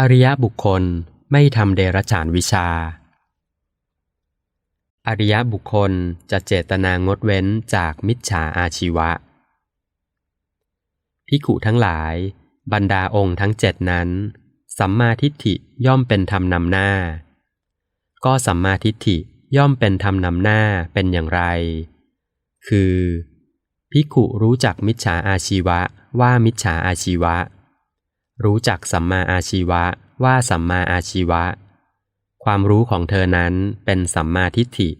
อริยบุคคลไม่ทำเดรัจฉานวิชา อริยบุคคลจะเจตนางดเว้นจากมิจฉาอาชีวะ พิขุทั้งหลาย บรรดาองค์ทั้งเจ็ดนั้น สัมมาทิฏฐิย่อมเป็นธรรมนำหน้า ก็สัมมาทิฏฐิย่อมเป็นธรรมนำหน้าเป็นอย่างไร คือ พิขุรู้จักมิจฉาอาชีวะว่ามิจฉาอาชีวะ รู้จักสัมมาอาชีวะว่าสัมมาอาชีวะ ความรู้ของเธอนั้นเป็นสัมมาทิฏฐิ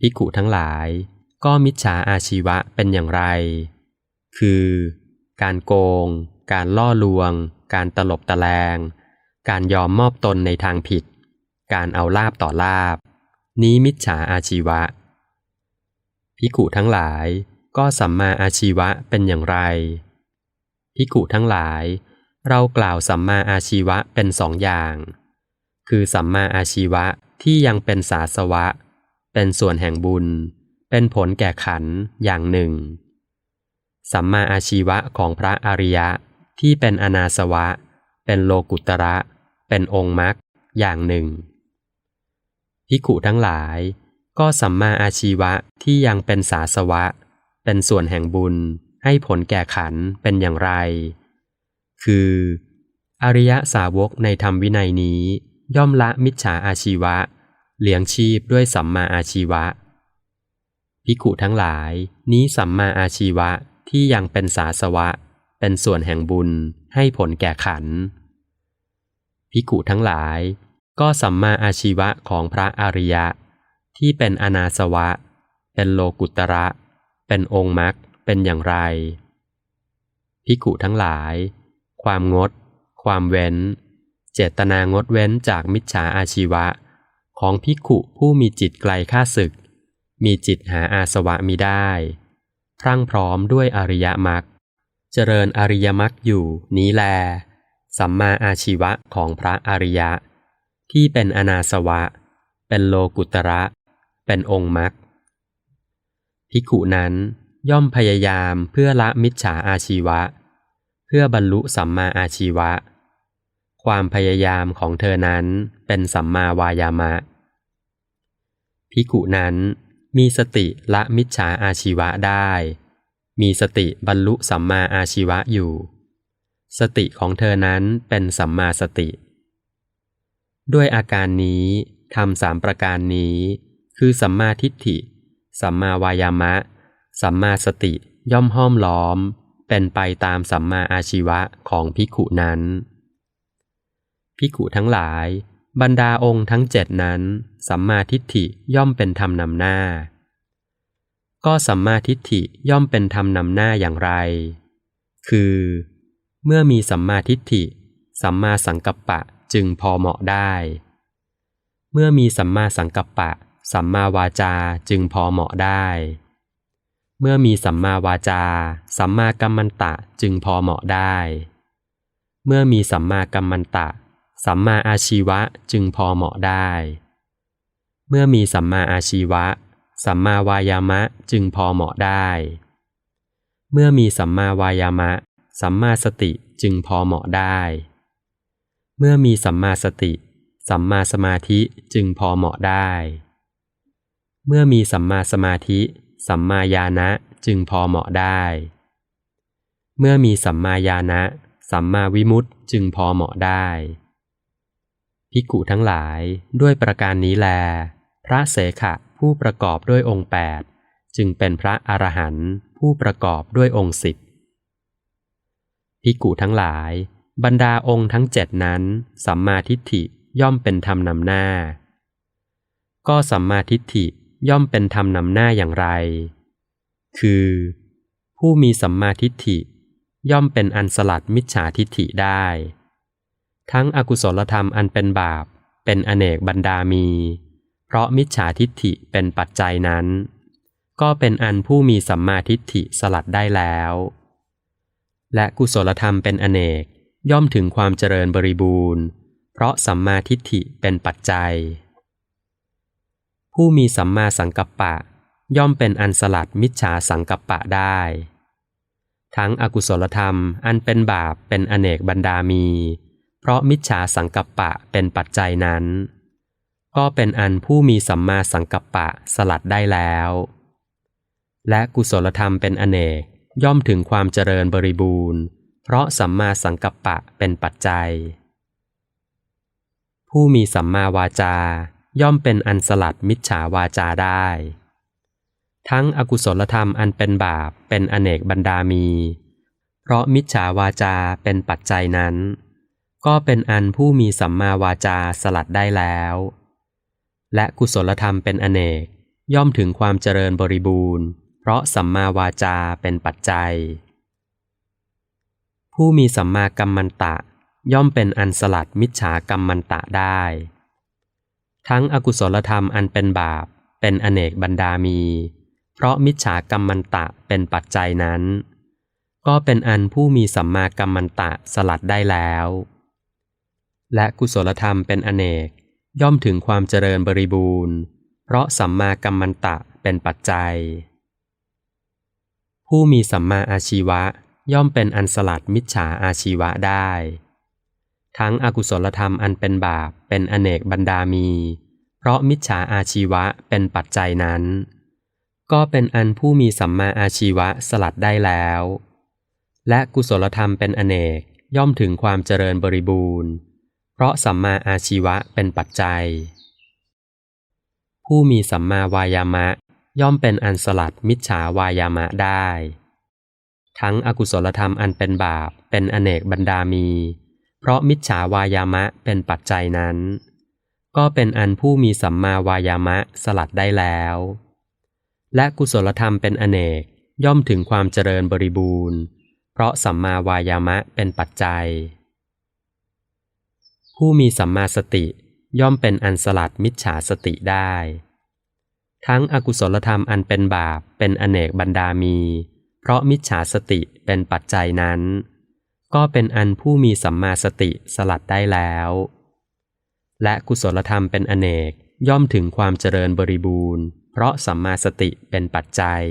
พิขุทั้งหลาย ก็มิจฉาอาชีวะเป็นอย่างไร คือ การโกง การล่อลวง การตลบตะแลง การยอมมอบตนในทางผิด การเอาลาบต่อลาบ นี้มิจฉาอาชีวะพิขุทั้งหลาย ก็สัมมาอาชีวะเป็นอย่างไร พิขุทั้งหลาย เรากล่าวสัมมาอาชีวะเป็นสองอย่าง คือสัมมาอาชีวะที่ยังเป็นสาสวะ เป็นส่วนแห่งบุญ เป็นผลแก่ขันอย่างหนึ่ง สัมมาอาชีวะของพระอริยะที่เป็นอนาสวะ เป็นโลกุตระ เป็นองค์มรรคอย่างหนึ่งพิขุทั้งหลาย ก็สัมมาอาชีวะที่ยังเป็นสาสวะ เป็นส่วนแห่งบุญ ให้ผลแก่ขันเป็นอย่างไร คือ อริยสาวกในธรรมวินัยนี้ ย่อมละมิจฉาอาชีวะ เลี้ยงชีพด้วยสัมมาอาชีวะพิขุทั้งหลายนี้สัมมาอาชีวะที่ยังเป็นสาสวะ เป็นส่วนแห่งบุญให้ผลแก่ขันพิขุทั้งหลาย ก็สัมมาอาชีวะของพระอริยะ ที่เป็นอนาสวะ เป็นโลกุตระ เป็นองค์มรรค เป็นอย่างไร พิขุทั้งหลาย ความงด ความเว้น เจตนางดเว้นจากมิจฉาอาชีวะ ของพิขุผู้มีจิตไกลข้าศึก มีจิตหาอาสวะมิได้ พรั่งพร้อมด้วยอริยมรรคเจริญอริยมรรคอยู่นี้แล สัมมาอาชีวะของพระอริยะ ที่เป็นอนาสวะ เป็นโลกุตระ เป็นองค์มรรคพิขุนั้น ย่อมพยายามเพื่อละมิจฉาอาชีวะ เพื่อบรรลุสัมมาอาชีวะ ความพยายามของเธอนั้นเป็นสัมมาวายามะ พิขุนั้นมีสติละมิจฉาอาชีวะได้ มีสติบรรลุสัมมาอาชีวะอยู่ สติของเธอนั้นเป็นสัมมาสติ ด้วยอาการนี้ทำสามประการนี้ คือสัมมาทิฏฐิ สัมมาวายามะ สัมมาสติย่อมห้อมล้อม เป็นไปตามสัมมาอาชีวะของพิขุนั้นพิขุทั้งหลาย บรรดาองค์ทั้งเจ็ดนั้น สัมมาทิฏฐิย่อมเป็นธรรมนำหน้า ก็สัมมาทิฏฐิย่อมเป็นธรรมนำหน้าอย่างไร คือ เมื่อมีสัมมาทิฏฐิ สัมมาสังกัปปะจึงพอเหมาะได้ เมื่อมีสัมมาสังกัปปะ สัมมาวาจาจึงพอเหมาะได้ เมื่อมีสัมมาวาจา สัมมากัมมันตะจึงพอเหมาะได้ เมื่อมีสัมมากัมมันตะ สัมมาอาชีวะจึงพอเหมาะได้ เมื่อมีสัมมาอาชีวะ สัมมาวายามะจึงพอเหมาะได้ เมื่อมีสัมมาวายามะ สัมมาสติจึงพอเหมาะได้ เมื่อมีสัมมาสติ สัมมาสมาธิจึงพอเหมาะได้ เมื่อมีสัมมาสมาธิ สัมมาญาณะจึงพอเหมาะได้ เมื่อมีสัมมาญาณะ สัมมาวิมุตติจึงพอเหมาะได้ภิกขุทั้งหลายด้วยประการนี้แล พระเสขะผู้ประกอบด้วยองค์แปดจึงเป็นพระอรหันต์ผู้ประกอบด้วยองค์สิบภิกขุทั้งหลาย บรรดาองค์ทั้งเจ็ดนั้น สัมมาทิฏฐิย่อมเป็นธรรมนำหน้า ก็สัมมาทิฏฐิ ย่อมเป็นธรรมนำหน้าอย่างไร คือ ผู้มีสัมมาทิฏฐิ ย่อมเป็นอันสลัดมิจฉาทิฏฐิได้ ทั้งอกุศลธรรมอันเป็นบาป เป็นอเนกบรรดามี เพราะมิจฉาทิฏฐิเป็นปัจจัยนั้น ก็เป็นอันผู้มีสัมมาทิฏฐิสลัดได้แล้ว และกุศลธรรมเป็นอเนกย่อมถึงความเจริญบริบูรณ์ เพราะสัมมาทิฏฐิเป็นปัจจัย ผู้มีสัมมาสังกัปปะ ย่อมเป็นอันสลัดมิจฉาสังกัปปะได้ ทั้งอกุศลธรรมอันเป็นบาปเป็นอเนกบรรดามี เพราะมิจฉาสังกัปปะเป็นปัจจัยนั้น ก็เป็นอันผู้มีสัมมาสังกัปปะสลัดได้แล้ว และกุศลธรรมเป็นอเนกย่อมถึงความเจริญบริบูรณ์ เพราะสัมมาสังกัปปะเป็นปัจจัย ผู้มีสัมมาวาจา ย่อมเป็นอันสลัดมิจฉาวาจาได้ ทั้งอกุศลธรรมอันเป็นบาปเป็นอเนกบรรดามี เพราะมิจฉาวาจาเป็นปัจจัยนั้น ก็เป็นอันผู้มีสัมมาวาจาสลัดได้แล้ว และกุศลธรรมเป็นอเนกย่อมถึงความเจริญบริบูรณ์ เพราะสัมมาวาจาเป็นปัจจัย ผู้มีสัมมากัมมันตะย่อมเป็นอันสลัดมิจฉากรรมันตะได้ ทั้งอกุศลธรรมอันเป็นบาป เป็นอเนกบรรดามี เพราะมิจฉากรรมันตะเป็นปัจจัยนั้น ก็เป็นอันผู้มีสัมมากัมมันตะสลัดได้แล้ว และกุศลธรรมเป็นอเนกย่อมถึงความเจริญบริบูรณ์ เพราะสัมมากัมมันตะเป็นปัจจัย ผู้มีสัมมาอาชีวะย่อมเป็นอันสลัดมิจฉาอาชีวะได้ ทั้งอกุศลธรรมอันเป็นบาป เป็นอเนกบรรดามี เพราะมิจฉาอาชีวะเป็นปัจจัยนั้น ก็เป็นอันผู้มีสัมมาอาชีวะสลัดได้แล้ว และกุศลธรรมเป็นอเนกย่อมถึงความเจริญบริบูรณ์ เพราะสัมมาอาชีวะเป็นปัจจัย ผู้มีสัมมาวายามะย่อมเป็นอันสลัดมิจฉาวายามะได้ ทั้งอกุศลธรรมอันเป็นบาปเป็นอเนกบรรดามี เพราะมิจฉาวายามะเป็นปัจจัยนั้น ก็เป็นอันผู้มีสัมมาวายามะสลัดได้แล้ว และกุศลธรรมเป็นอเนกย่อมถึงความเจริญบริบูรณ์ เพราะสัมมาวายามะเป็นปัจจัย ผู้มีสัมมาสติย่อมเป็นอันสลัดมิจฉาสติได้ ทั้งอกุศลธรรมอันเป็นบาปเป็นอเนกบรรดามี เพราะมิจฉาสติเป็นปัจจัยนั้น ก็เป็นอันผู้มีสัมมาสติสลัดได้แล้ว และกุศลธรรมเป็นอเนกย่อมถึงความเจริญบริบูรณ์ เพราะสัมมาสติเป็นปัจจัย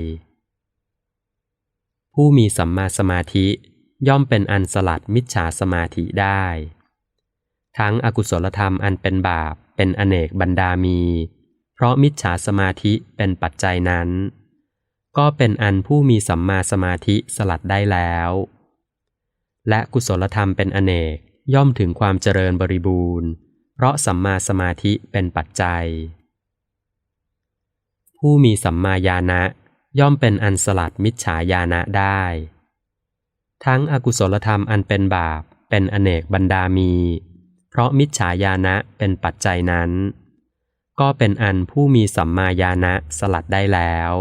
ผู้มีสัมมาสมาธิย่อมเป็นอันสลัดมิจฉาสมาธิได้ ทั้งอกุศลธรรมอันเป็นบาปเป็นอเนกบรรดามี เพราะมิจฉาสมาธิเป็นปัจจัยนั้น ก็เป็นอันผู้มีสัมมาสมาธิสลัดได้แล้ว และกุศลธรรมเป็นอเนกย่อมถึงความเจริญบริบูรณ์ เพราะสัมมาสมาธิเป็นปัจจัย ผู้มีสัมมาญาณะย่อมเป็นอันสลัดมิจฉาญาณะได้ ทั้งอกุศลธรรมอันเป็นบาปเป็นอเนกบรรดามี เพราะมิจฉาญาณะเป็นปัจจัยนั้น ก็เป็นอันผู้มีสัมมาญาณะสลัดได้แล้ว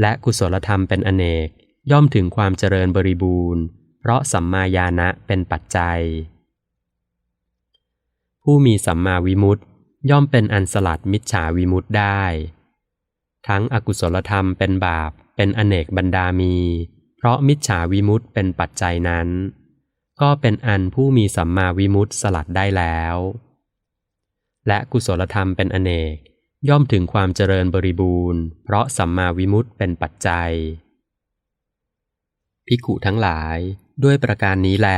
และกุศลธรรมเป็นอเนกย่อมถึงความเจริญบริบูรณ์ เพราะสัมมาญาณะเป็นปัจจัย ผู้มีสัมมาวิมุตติย่อมเป็นอันสลัดมิจฉาวิมุตติได้ ทั้งอกุศลธรรมเป็นบาปเป็นอเนกบรรดามี เพราะมิจฉาวิมุตติเป็นปัจจัยนั้น ก็เป็นอันผู้มีสัมมาวิมุตติสลัดได้แล้ว และกุศลธรรมเป็นอเนกย่อมถึงความเจริญบริบูรณ์ เพราะสัมมาวิมุตติเป็นปัจจัย ภิกขุทั้งหลาย ด้วยประการนี้แล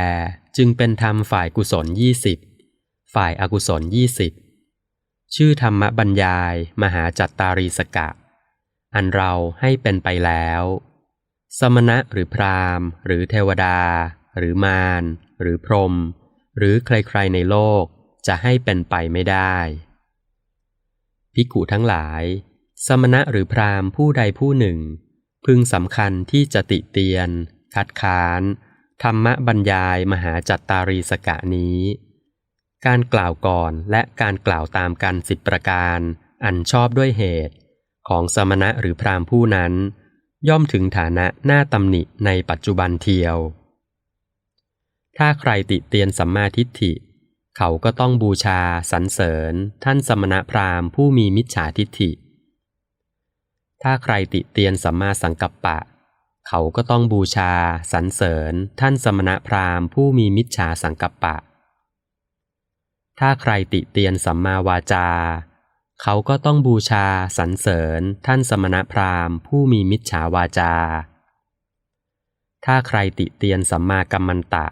จึงเป็นธรรมฝ่ายกุศลยี่สิบฝ่ายอากุศลยี่สิบชื่อธรรมบรรยาย มหาจัตตารีสกะ อันเราให้เป็นไปแล้ว สมณะหรือพราหมณ์ หรือเทวดา หรือมาร หรือพรหมหรือใครๆในโลกจะให้เป็นไปไม่ได้ภิกุทั้งหลาย สมณะหรือพราหมณ์ผู้ใดผู้หนึ่ง พึงสำคัญที่จะติเตียน คัดค้าน ธรรมบรรยายมหาจัตตารีสกะนี้ การกล่าวก่อนและการกล่าวตามกันสิบประการ อันชอบด้วยเหตุ ของสมณะหรือพรามผู้นั้น ย่อมถึงฐานะหน้าตำหนิในปัจจุบันเทียว ถ้าใครติเตียนสัมมาทิฏฐิ เขาก็ต้องบูชาสรรเสริญ ท่านสมณะพราหมณ์ผู้มีมิจฉาทิฏฐิ ถ้าใครติเตียนสัมมาสังกัปปะ เขาก็ต้องบูชาสรรเสริญ ท่านสมณพราหมณ์ผู้มีมิจฉาสังกัปปะ ถ้าใครติเตียนสัมมาวาจา เขาก็ต้องบูชาสรรเสริญ ท่านสมณพราหมณ์ผู้มีมิจฉาวาจา ถ้าใครติเตียนสัมมากัมมันตะ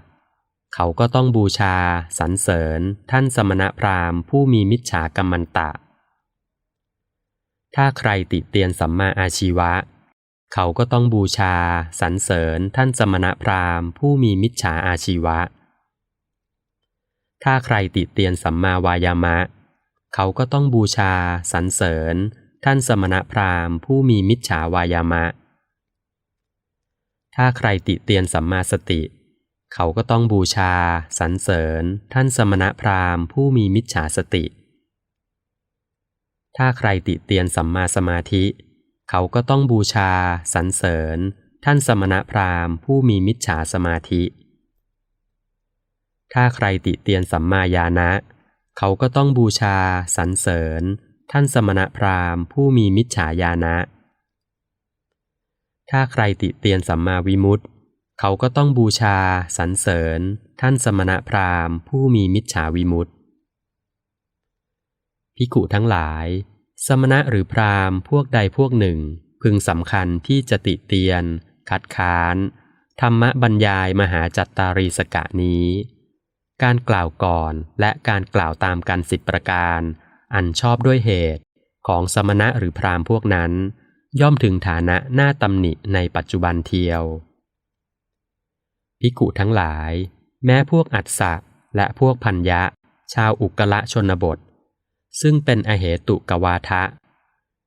เขาก็ต้องบูชาสรรเสริญ ท่านสมณพราหมณ์ผู้มีมิจฉากรรมันตะ ถ้าใครติเตียนสัมมาอาชีวะเเขาก็ต้องบูชาสรรเสริญท่านสมณพราหมณ์ ผู้มีมิจฉาอาชีวะ ถ้าใครติเตียนสัมมาวายามะ เขาก็ต้องบูชาสรรเสริญ ท่านสมณพราหมณ์ ผู้มีมิจฉาวายามะ ถ้าใครติเตียนสัมมาสติ เขาก็ต้องบูชาสรรเสริญ ท่านสมณพราหมณ์ ผู้มีมิจฉาสติ ถ้าใครติเตียนสัมมาสมาธิเเขาก็ต้องบูชาสรรเสริญ ท่านสมณพราหมณ์ ผู้มีมิจฉาสมาธิ ถ้าใครติเตียนสัมมาญาณะ เขาก็ต้องบูชาสรรเสริญ ท่านสมณพราหมณ์ ผู้มีมิจฉาญาณะ ถ้าใครติเตียนสัมมาวิมุตติ เขาก็ต้องบูชาสรรเสริญ ท่านสมณพราหมณ์ ผู้มีมิจฉาวิมุตติพิกุทั้งหลาย สมณะหรือพราหมณ์พวกใดพวกหนึ่ง พึงสำคัญที่จะติเตียน คัดค้าน ธรรมบรรยายมหาจัตตารีสกะนี้ การกล่าวก่อนและการกล่าวตามกันสิบประการ อันชอบด้วยเหตุของสมณะหรือพราหมณ์พวกนั้น ย่อมถึงฐานะหน้าตำหนิในปัจจุบันเทียวพิกุทั้งหลาย แม้พวกอัศะและพวกพัญญะ ชาวอุกละชนบท ซึ่งเป็นอเหตุกวาทะ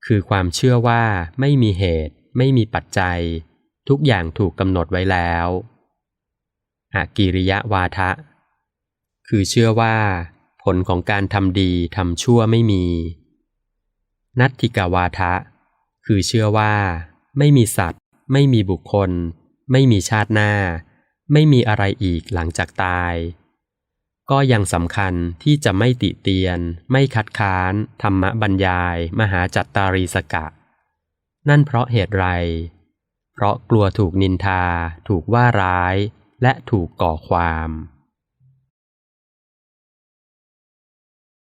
คือความเชื่อว่าไม่มีเหตุ ไม่มีปัจจัย ทุกอย่างถูกกำหนดไว้แล้วอากิริยวาทะ คือเชื่อว่า ผลของการทำดีทำชั่วไม่มี นัตถิกาวาทะ คือเชื่อว่า ไม่มีสัตว์ ไม่มีบุคคล ไม่มีชาติหน้า ไม่มีอะไรอีกหลังจากตาย ก็ยังสำคัญที่จะไม่ติเตียน ไม่คัดค้าน ธรรมบรรยาย มหาจัตตารีสกะ นั่นเพราะเหตุไร เพราะกลัวถูกนินทา ถูกว่าร้าย และถูกก่อความ